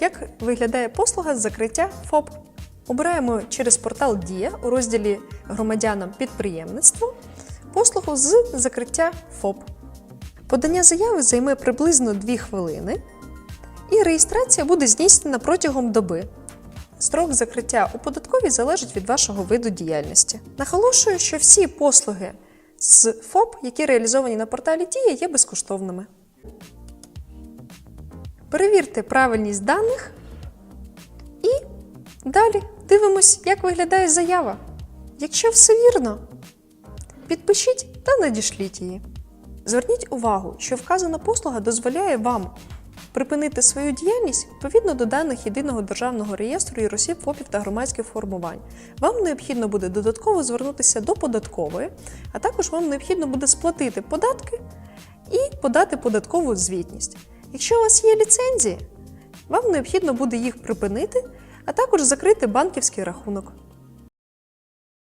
як виглядає послуга з закриття ФОП. Обираємо через портал Дія у розділі Громадянам підприємництво послугу з закриття ФОП. Подання заяви займе приблизно 2 хвилини, і реєстрація буде здійснена протягом доби. Строк закриття у податковій залежить від вашого виду діяльності. Наголошую, що всі послуги з ФОП, які реалізовані на порталі Дія, є безкоштовними. Перевірте правильність даних і далі дивимось, як виглядає заява. Якщо все вірно, підпишіть та надішліть її. Зверніть увагу, що вказана послуга дозволяє вам припинити свою діяльність відповідно до даних єдиного державного реєстру юросіб, ФОПів та громадських формувань. Вам необхідно буде додатково звернутися до податкової, а також вам необхідно буде сплатити податки і подати податкову звітність. Якщо у вас є ліцензії, вам необхідно буде їх припинити, а також закрити банківський рахунок.